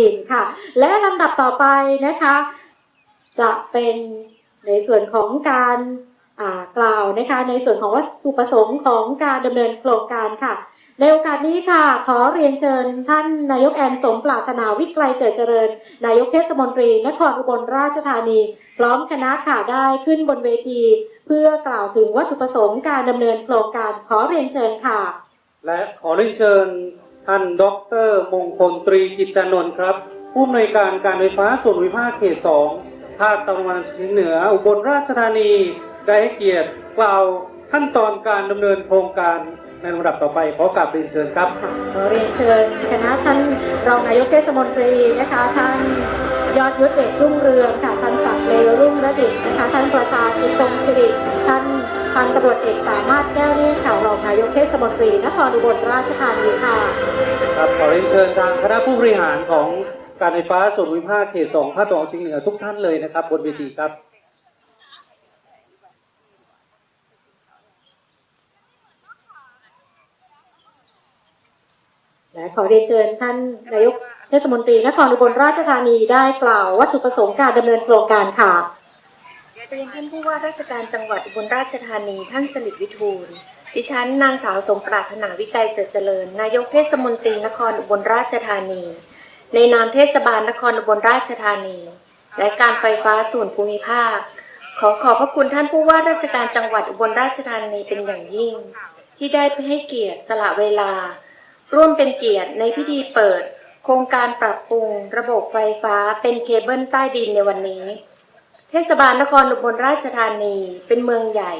ดินค่ะ และลำดับต่อไปนะคะ จะเป็นในส่วนของการกล่าวนะคะ ในส่วนของวัตถุประสงค์ของการดำเนินโครงการค่ะในโอกาสนี้ค่ะ ขอเรียนเชิญท่านนายกแอนสมปรารถนาวิกไลเจิดเจริญ นายกเทศมนตรี นครอุบลราชธานี พร้อมคณะค่ะได้ขึ้นบนเวที เพื่อกล่าวถึงวัตถุประสงค์การดำเนินโครงการขอเรียนเชิญค่ะ และขอเรียนเชิญ ท่านดรมงคลตรีกิจจานนท์ครับผู้อำนวยการการไฟฟ้าส่วนภูมิภาคเขตสองภาคตะวันออกเฉียงเหนืออุบลราชธานี ได้ให้เกียรติกล่าวขั้นตอนการดำเนินโครงการในลำดับต่อไปขอกราบเรียนเชิญครับขอเรียนเชิญคณะท่านรองนายกเทศมนตรีนะคะท่านยอดยุทธเดชรุ่งเรืองค่ะท่านศักดิ์เลวรุ่งระดิษฐ์นะคะท่านประชากิตรงสิริท่าน พันตำรวจเอกสามารถแก้วเลี่ยข่าวรองนายกเทศมนตรีนครอุบลราชธานีค่ะครับขอเรียนเชิญทางคณะผู้บริหารของการไฟฟ้าส่วนภูมิภาคเขตสองภาคตะวันออกเฉียงเหนือทุกท่านเลยนะครับบนเวทีครับและขอเรียนเชิญท่านนายกเทศมนตรีนครอุบลราชธานีได้กล่าววัตถุประสงค์การดำเนินโครงการค่ะ เรียนท่านผู้ว่าราชการจังหวัดอุบลราชธานีท่านสลิดวิทูล ดิฉันนางสาวสมปรารถนาวิกัยเจิดเจริญ นายกเทศมนตรีนครอุบลราชธานี ในนามเทศบาลนครอุบลราชธานี และการไฟฟ้าส่วนภูมิภาค ขอขอบพระคุณท่านผู้ว่าราชการจังหวัดอุบลราชธานีเป็นอย่างยิ่ง ที่ได้ให้เกียรติสละเวลา ร่วมเป็นเกียรติในพิธีเปิด โครงการปรับปรุง ระบบไฟฟ้าเป็นเคเบิลใต้ดินในวันนี้ เทศบาลนครอุบลราชธานีเป็นเมืองใหญ่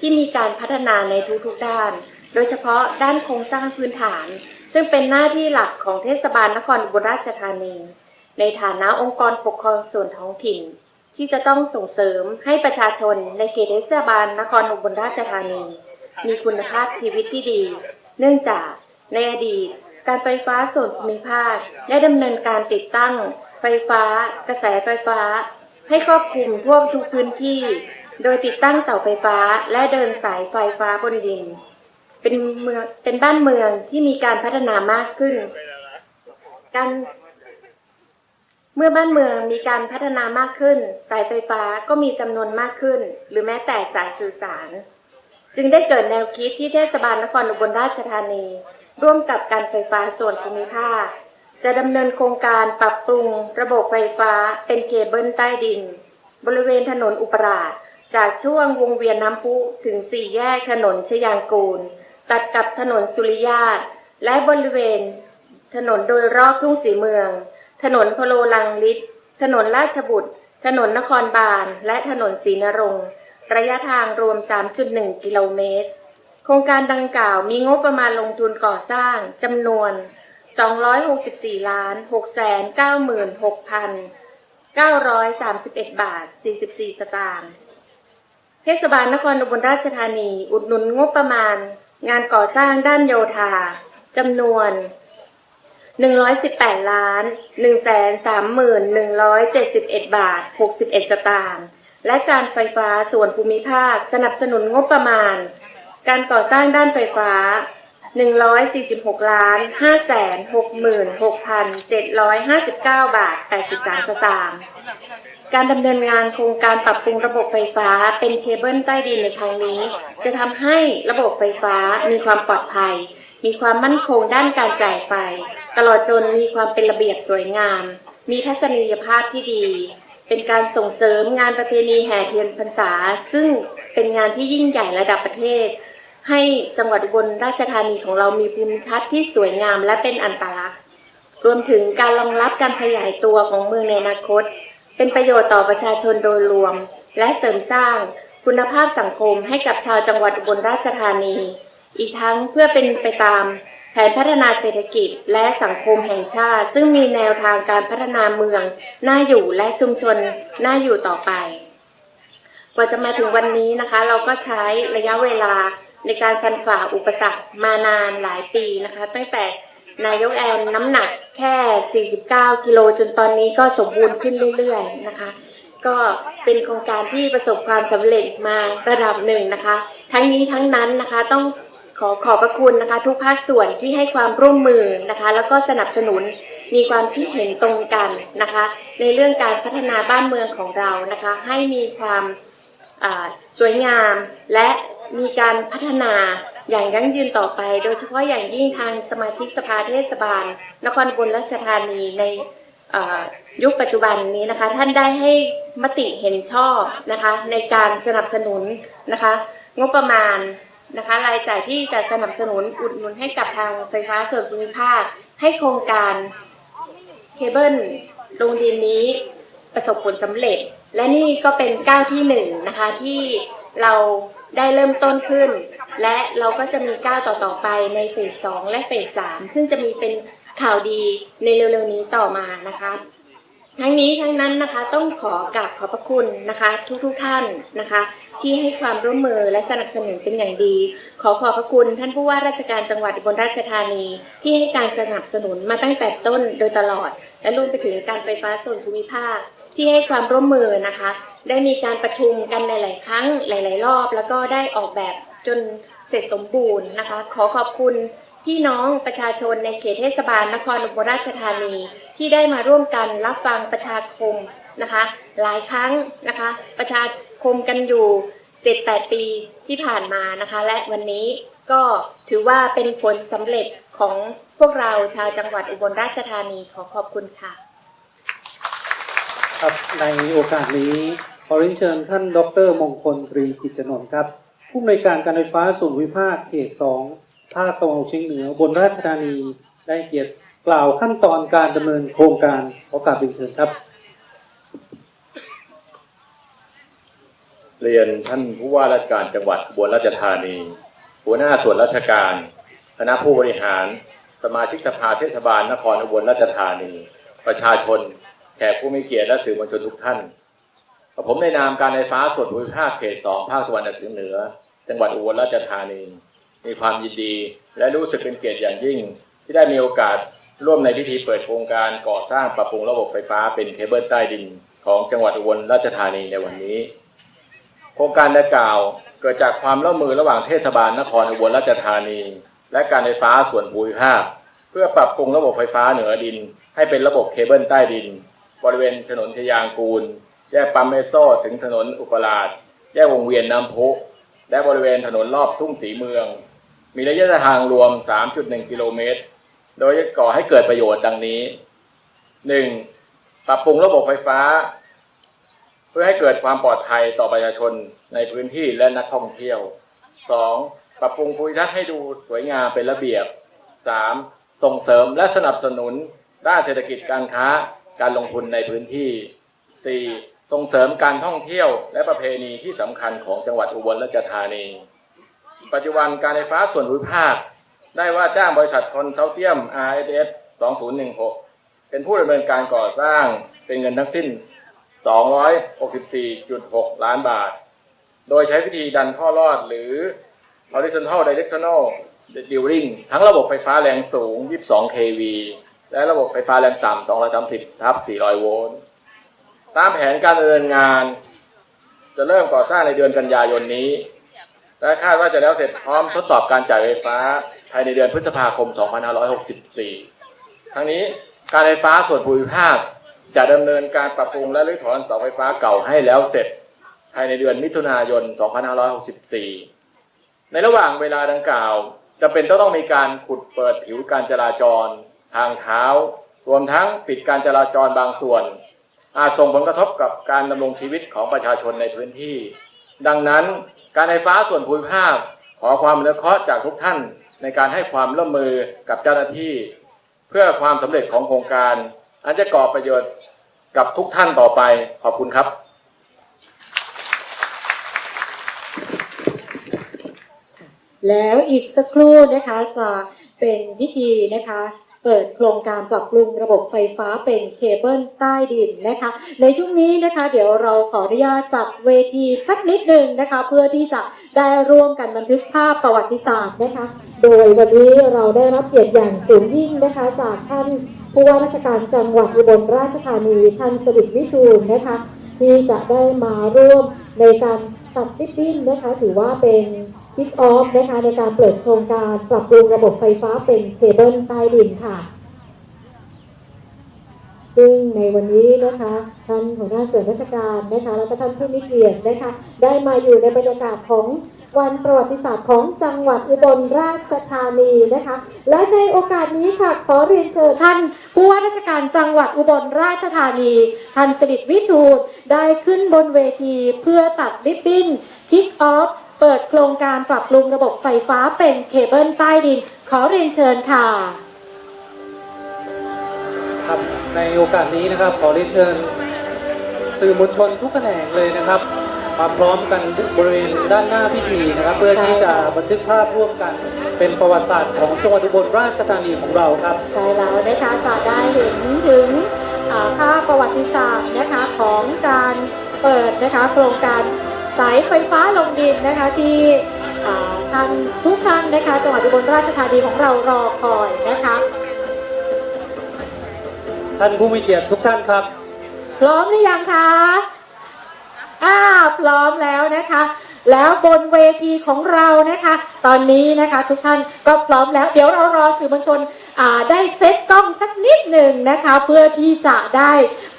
ที่มีการพัฒนาในทุกๆด้าน โดยเฉพาะด้านโครงสร้างพื้นฐาน ซึ่งเป็นหน้าที่หลักของเทศบาลนครอุบลราชธานี ในฐานะองค์กรปกครองส่วนท้องถิ่น ที่จะต้องส่งเสริมให้ประชาชนในเขตเทศบาลนครอุบลราชธานี มีคุณภาพชีวิตที่ดี เนื่องจากในอดีตการไฟฟ้าส่วนภูมิภาคได้ดำเนินการติดตั้ง ไฟฟ้า กระแสไฟฟ้า ให้ครอบคลุมทั่วทุกพื้นที่ โดยติดตั้งเสาไฟฟ้าและเดินสายไฟฟ้าบนดิน เป็นเมืองเป็นบ้านเมืองที่มีการพัฒนามากขึ้น การเมื่อบ้านเมืองมีการพัฒนามากขึ้น สายไฟฟ้าก็มีจำนวนมากขึ้น หรือแม้แต่สายสื่อสาร จึงได้เกิดแนวคิดที่เทศบาลนครอุบลราชธานี ร่วมกับการไฟฟ้าส่วนภูมิภาค จะดำเนินโครงการปรับปรุงระบบไฟฟ้าเป็นเคเบิลใต้ดิน บริเวณถนนอุปราช จากช่วงวงเวียนน้ำพุถึงสี่แยกถนนชยางกูล ตัดกับถนนสุริยาตและบริเวณ ถนนโดยรอบทุ่งสีเมือง ถนนพโลลังลิศถนนราชบุตร ถนนนครบาล และถนนศรีนรงค์ระยะทางรวม 3.1 กิโลเมตร โครงการดังกล่าวมีงบประมาณลงทุนก่อสร้างจำนวน 264ล้าน6แสน96,931 บาท 44 สตางค์เทศบาลนครอุบลราชธานี อุดหนุนงบประมาณ งานก่อสร้างด้านโยธาจำนวน 118ล้าน131,171 บาท 61 สตางค์และการไฟฟ้าส่วนภูมิภาค สนับสนุนงบประมาณ การก่อสร้างด้านไฟฟ้า 146ล้าน566,759 บาท 83 สตางค์ การดำเนินงานโครงการปรับปรุงระบบไฟฟ้าเป็นเคเบิลใต้ดินในครั้งนี้ จะทำให้ระบบไฟฟ้ามีความปลอดภัย มีความมั่นคงด้านการจ่ายไฟ ตลอดจนมีความเป็นระเบียบสวยงาม มีทัศนียภาพที่ดี เป็นการส่งเสริมงานประเพณีแห่เทียนพรรษา ซึ่งเป็นงานที่ยิ่งใหญ่ระดับประเทศ ให้จังหวัดอุบลราชธานีของเรามีภูมิทัศน์ที่สวยงามและเป็นอันตลักษณ์ รวมถึงการรองรับการขยายตัวของเมืองในอนาคต เป็นประโยชน์ต่อประชาชนโดยรวม และเสริมสร้างคุณภาพสังคมให้กับชาวจังหวัดอุบลราชธานี อีกทั้งเพื่อเป็นไปตามแผนพัฒนาเศรษฐกิจและสังคมแห่งชาติ ซึ่งมีแนวทางการพัฒนาเมืองน่าอยู่และชุมชนน่าอยู่ต่อไป กว่าจะมาถึงวันนี้นะคะ เราก็ใช้ระยะเวลา ในการฟันฝ่าอุปสรรคมานานหลายปีนะคะ ตั้งแต่นายกแอนน้ำหนักแค่ 49 กิโลจนตอนนี้ก็สมบูรณ์ขึ้นเรื่อยๆนะคะ ก็เป็นโครงการที่ประสบความสำเร็จมาระดับหนึ่งนะคะ ทั้งนี้ทั้งนั้นนะคะต้องขอขอบพระคุณนะคะ ทุกภาคส่วนที่ให้ความร่วมมือนะคะ แล้วก็สนับสนุนมีความคิดเห็นตรงกันนะคะ ในเรื่องการพัฒนาบ้านเมืองของเรานะคะ ให้มีความสวยงามและ มีการพัฒนาอย่างยั่งยืนต่อไป โดยเฉพาะอย่างยิ่งทางสมาชิกสภาเทศบาล นครอุบลราชธานีในยุคปัจจุบันนี้นะคะ ท่านได้ให้มติเห็นชอบนะคะ ในการสนับสนุนนะคะ งบประมาณนะคะรายจ่ายที่จะสนับสนุนอุดหนุนให้กับทางไฟฟ้าส่วนภูมิภาค ให้โครงการเคเบิลลงดินนี้ประสบผลสำเร็จ และนี่ก็เป็นก้าวที่หนึ่งนะคะที่เรา ได้เริ่มต้นขึ้น และเราก็จะมีก้าวต่อๆไปในเฟสสองและเฟสสามซึ่งจะมีเป็นข่าวดีในเร็วๆนี้ต่อมานะคะ ทั้งนี้ทั้งนั้นนะคะต้องขอกราบขอบพระคุณนะคะ ทุกๆทท่านนะคะ ที่ให้ความร่วมมือและสนับสนุนเป็นอย่างดี ขอขอบพระคุณท่านผู้ว่าราชการจังหวัดอุบลราชธานี ที่ให้การสนับสนุนมาตั้งแต่ต้นโดยตลอด และรวมไปถึงการไฟฟ้าส่วนภูมิภาคที่ให้ความร่วมมือนะคะ ได้มีการประชุมกันหลาย ๆ ครั้งหลาย ๆ รอบ แล้วก็ได้ออกแบบจนเสร็จสมบูรณ์นะคะ ขอขอบคุณพี่น้องประชาชนในเขตเทศบาลนครอุบลราชธานีที่ได้มาร่วมกันรับฟังประชาคมนะคะ หลายครั้งนะคะ ประชาคมกันอยู่ 7-8 ปีที่ผ่านมานะคะ และวันนี้ก็ถือว่าเป็นผลสำเร็จของพวกเราชาวจังหวัดอุบลราชธานีขอขอบคุณค่ะ ครับในโอกาสนี้ขอเรียนเชิญท่านดรมงคลตรีกิจนนท์ครับ ผู้อำนวยการการไฟฟ้าส่วนภูมิภาคเขต2ภาคตะวันออกเฉียงเหนือบนราชธานีได้เกียรติกล่าวขั้นตอนการดำเนินโครงการขอกราบเรียนเชิญครับ เรียนท่านผู้ว่าราชการจังหวัดอุบลราชธานี หัวหน้าส่วนราชการคณะผู้บริหาร สมาชิกสภาเทศบาลนครอุบลราชธานี ประชาชน แขกผู้มีเกียรติและสื่อมวลชนทุกท่านกับผมในนามการไฟฟ้าส่วนภูมิภาคเขต2ภาคตะวันออกเฉียงเหนือ จังหวัดอุบลราชธานี มีความยินดี และรู้สึกเป็นเกียรติอย่างยิ่ง ที่ได้มีโอกาสร่วมในพิธีเปิดโครงการก่อสร้างปรับปรุงระบบไฟฟ้าเป็นเคเบิลใต้ดิน ของจังหวัดอุบลราชธานีในวันนี้ โครงการดังกล่าวเกิดจากความร่วมมือระหว่างเทศบาลนครอุบลราชธานี และการไฟฟ้าส่วนภูมิภาคเพื่อปรับปรุงระบบไฟฟ้าเหนือดิน ให้เป็นระบบเคเบิลใต้ดิน บริเวณถนนชยางกูล แยกปั๊มเมโซถึงถนนอุปราช แยกวงเวียนน้ำพุและบริเวณถนนรอบทุ่งสีเมือง มีระยะทางรวม 3.1 กิโลเมตร โดยจะก่อให้เกิดประโยชน์ดังนี้ 1. ปรับปรุงระบบไฟฟ้า เพื่อให้เกิดความปลอดภัยต่อประชาชนในพื้นที่และนักท่องเที่ยว 2. ปรับปรุงภูมิทัศน์ให้ดูสวยงามเป็นระเบียบ 3. ส่งเสริมและสนับสนุนด้านเศรษฐกิจการค้า การลงทุนในพื้นที่ 4. ส่งเสริมการท่องเที่ยวและประเพณีที่สำคัญของจังหวัดอุบลราชธานี ปัจจุบันการไฟฟ้าส่วนภูมิภาค ได้ว่าจ้างบริษัทคอนเซัลเทียม RSS 2016 เป็นผู้ดำเนินการก่อสร้างเป็นเงินทั้งสิ้น 264.6 ล้านบาท โดยใช้วิธีดันท่อรอดหรือ horizontal directional drilling ทั้งระบบไฟฟ้าแรงสูง 22 kV และระบบไฟฟ้าแรงต่ำ230ทับ400 โวลต์ ตามแผนการดำเนินงาน จะเริ่มก่อสร้างในเดือนกันยายนนี้ และคาดว่าจะแล้วเสร็จพร้อมทดสอบการจ่ายไฟฟ้าภายในเดือนพฤษภาคม 2564 ทั้งนี้การไฟฟ้าส่วนภูมิภาคจะดำเนินการปรับปรุงและรื้อถอนเสาไฟฟ้าเก่าให้แล้วเสร็จภายในเดือนมิถุนายน 2564 ในระหว่างเวลาดังกล่าวจะเป็นต้องต้องมีการขุดเปิดผิวการจราจร ทางเท้ารวมทั้งปิดการจราจรบางส่วน อาจส่งผลกระทบกับการดำรงชีวิตของประชาชนในพื้นที่ ดังนั้นการไฟฟ้าส่วนภูมิภาค ขอความอนุเคราะห์จากทุกท่านในการให้ความร่วมมือกับเจ้าหน้าที่ เพื่อความสำเร็จของโครงการ อันจะก่อประโยชน์กับทุกท่านต่อไปขอบคุณครับ แล้วอีกสักครู่นะคะจะเป็นพิธีนะคะ เปิดโครงการปรับปรุงระบบไฟฟ้าเป็นเคเบิลใต้ดินนะคะ ในช่วงนี้นะคะ เดี๋ยวเราขออนุญาตจัดเวทีสักนิดหนึ่งนะคะ เพื่อที่จะได้ร่วมกันบันทึกภาพประวัติศาสตร์นะคะ โดยวันนี้เราได้รับเกียรติอย่างสูงยิ่งนะคะ จากท่านผู้ว่าราชการจังหวัดอุบลราชธานีท่านสริวิทูลนะคะ ที่จะได้มาร่วมในการตัดริบบิ้นนะคะ ถือว่าเป็น คิกออฟนะคะในการเปิดโครงการปรับปรุงระบบไฟฟ้าเป็นเคเบิลใต้ดินค่ะ ซึ่งในวันนี้นะคะท่านหัวหน้าส่วนราชการนะคะแล้วก็ท่านผู้มีเกียรตินะคะได้มาอยู่ในบรรยากาศของวันประวัติศาสตร์ของจังหวัดอุบลราชธานีนะคะ และในโอกาสนี้ค่ะขอเรียนเชิญท่านผู้ว่าราชการจังหวัดอุบลราชธานีท่านสริวิทูลได้ขึ้นบนเวทีเพื่อตัดริบบิ้นคิกออฟ เปิดโครงการปรับปรุงระบบไฟฟ้าเป็นเคเบิลใต้ดิน ขอเรียนเชิญค่ะครับในโอกาสนี้นะครับขอเรียนเชิญสื่อมวลชนทุกแขนงเลยนะครับ มาพร้อมกันบริเวณด้านหน้าพิธีนะครับ เพื่อที่จะบันทึกภาพร่วมกันเป็นประวัติศาสตร์ของจังหวัดอุบลราชธานีของเราครับใช่แล้วนะคะจะได้เห็นถึงอ่าภาพประวัติศาสตร์นะคะของการเปิดนะคะโครงการ สายไฟฟ้าลงดินนะคะที่อ่าท่านทุกท่านนะคะจังหวัดอุบลราชธานีของเรารอคอยนะคะท่านผู้มีเกียรติทุกท่านครับ พร้อมหรือยังคะอ่าพร้อมแล้วนะคะ แล้วบนเวทีของเรานะคะ ตอนนี้นะคะทุกท่านก็พร้อมแล้ว เดี๋ยวเรารอสื่อมวลชนอ่าได้เซตกล้องสักนิดหนึ่งนะคะ เพื่อที่จะได้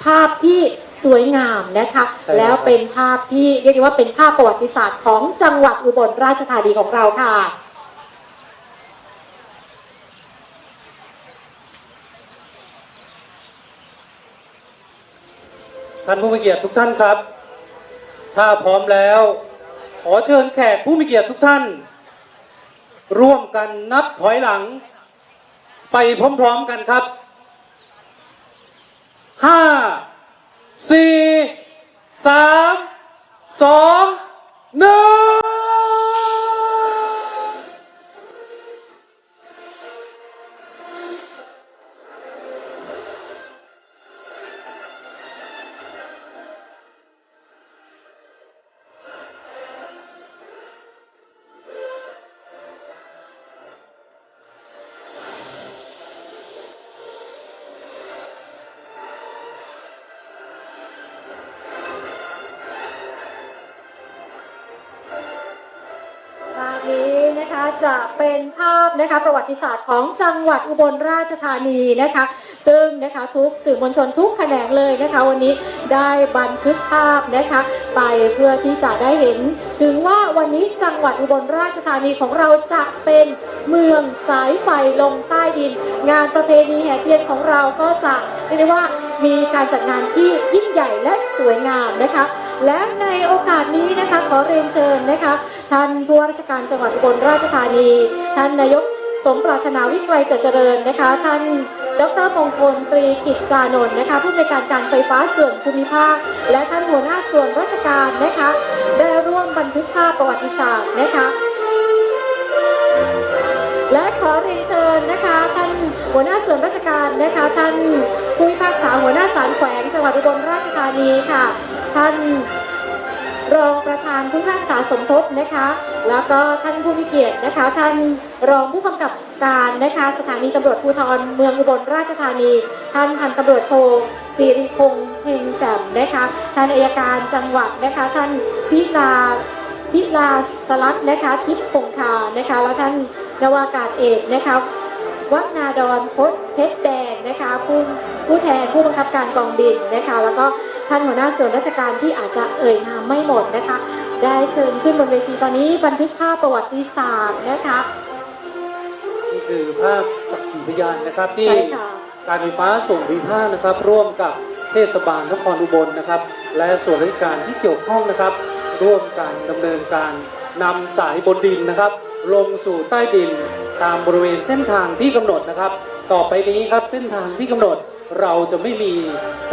ภาพที่ สวยงามนะคะ ใช่ครับ แล้วเป็นภาพที่เรียกได้ว่าเป็นภาพประวัติศาสตร์ของจังหวัดอุบลราชธานีของเราค่ะ ท่านผู้มีเกียรติทุกท่านครับ ถ้าพร้อมแล้ว ขอเชิญแขกผู้มีเกียรติทุกท่าน ร่วมกันนับถอยหลัง ไปพร้อมๆกันครับห้า สี่สามสองหนึ่ง จะเป็นภาพนะคะประวัติศาสตร์ของจังหวัดอุบลราชธานีนะคะ ซึ่งนะคะทุกสื่อมวลชนทุกแขนงเลยนะคะ วันนี้ได้บันทึกภาพนะคะ ไปเพื่อที่จะได้เห็น ถึงว่าวันนี้จังหวัดอุบลราชธานีของเราจะเป็นเมืองสายไฟลงใต้ดิน งานประเพณีแห่เทียนของเราก็จะเรียกได้ว่ามีการจัดงานที่ยิ่งใหญ่และสวยงามนะคะ และในโอกาสนี้นะคะขอเรียนเชิญนะคะ ท่านผู้ว่าราชการจังหวัดอุบลราชธานี ท่านนายกสมปรารถนาวิกไลเจริญนะคะ ท่านดรมงคลตรีกิจจานนท์นะคะผู้ในการการไฟฟ้าส่วนภูมิภาค และท่านหัวหน้าส่วนราชการนะคะ ได้ร่วมบันทึกภาพประวัติศาสตร์นะคะ และขอเรียนเชิญนะคะ ท่านหัวหน้าส่วนราชการนะคะ ท่านผู้พิพากษาหัวหน้าศาลแขวงจังหวัดอุบลราชธานีค่ะ ท่าน รองประธานผู้พิพากษาสมทบนะคะ แล้วก็ท่านผู้มีเกียรตินะคะ ท่านรองผู้กำกับการนะคะสถานีตำรวจภูธรเมืองอุบลราชธานี ท่านพันตำรวจโทสิริพงษ์เพ็งแจ่มนะคะท่านอัยการจังหวัดนะคะท่านพิลาพิลาสลักษณ์นะคะทิพย์คงคานะคะแล้วท่านนวากาศเอกนะคะวัฒนาดอนพศเพชรแดงนะคะผู้ผู้แทนผู้บังคับการกองบินนะคะแล้วก็ ท่านหัวหน้าส่วนราชการที่อาจจะเอ่ยนามไม่หมดนะคะ ได้เชิญขึ้นบนเวทีตอนนี้บันทึกภาพประวัติศาสตร์นะคะนี่คือภาพสักขีพยานนะครับที่ใช่ค่ะการไฟฟ้าส่วนภูมิภาคนะครับ ร่วมกับเทศบาลนครอุบลนะครับ และส่วนราชการที่เกี่ยวข้องนะครับ ร่วมกันดำเนินการนำสายบนดินนะครับ ลงสู่ใต้ดินตามบริเวณเส้นทางที่กำหนดนะครับ ต่อไปนี้ครับเส้นทางที่กำหนด เราจะไม่มี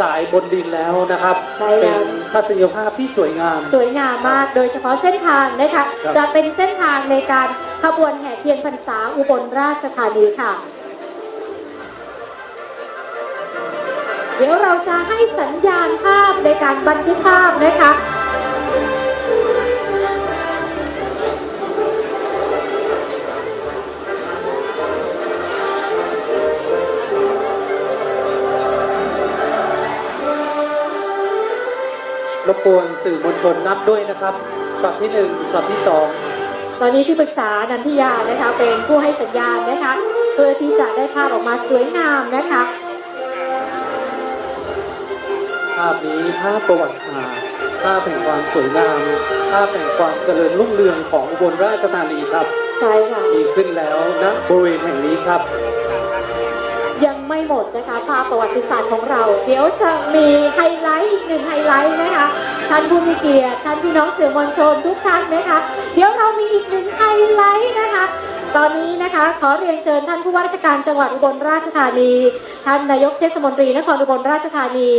สายบนดินแล้วนะครับ ใช่แล้ว เป็นทัศนียภาพที่สวยงาม สวยงามมาก โดยเฉพาะเส้นทางนะคะ ครับ จะเป็นเส้นทางในการขบวนแห่เทียนพรรษาอุบลราชธานีค่ะ เดี๋ยวเราจะให้สัญญาณภาพในการบันทึกภาพนะคะ บกวนสื่อมวลชนนับด้วยนะครับช็อตที่หนึ่งช็อตที่สองตอนนี้ที่ปรึกษานันทิยานะคะเป็นผู้ให้สัญญาณนะคะเพื่อที่จะได้ภาพออกมาสวยงามนะคะาพนี้ภาพประวัติศาสตร์ภาพแห่งความสวยงามภาพแห่งความเจริญรุ่งเรืองของอุบลราชธานีครับ ใช่ค่ะมีขึ้นแล้วณบริเวณแห่งนี้ครับ ยังไม่หมดนะคะภาพประวัติศาสตร์ของเรา เดี๋ยวจะมีไฮไลท์อีกหนึ่งไฮไลท์นะคะท่านผู้มีเกียรติท่านพี่น้องสื่อมวลชนทุกท่านนะคะ เดี๋ยวเรามีอีกหนึ่งไฮไลท์นะคะ ตอนนี้นะคะขอเรียนเชิญท่านผู้ว่าราชการจังหวัดอุบลราชธานี ท่านนายกเทศมนตรีนครอุบลราชธานี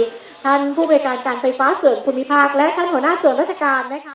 ท่านผู้บริการการไฟฟ้าส่วนภูมิภาค และท่านหัวหน้าส่วนราชการนะคะ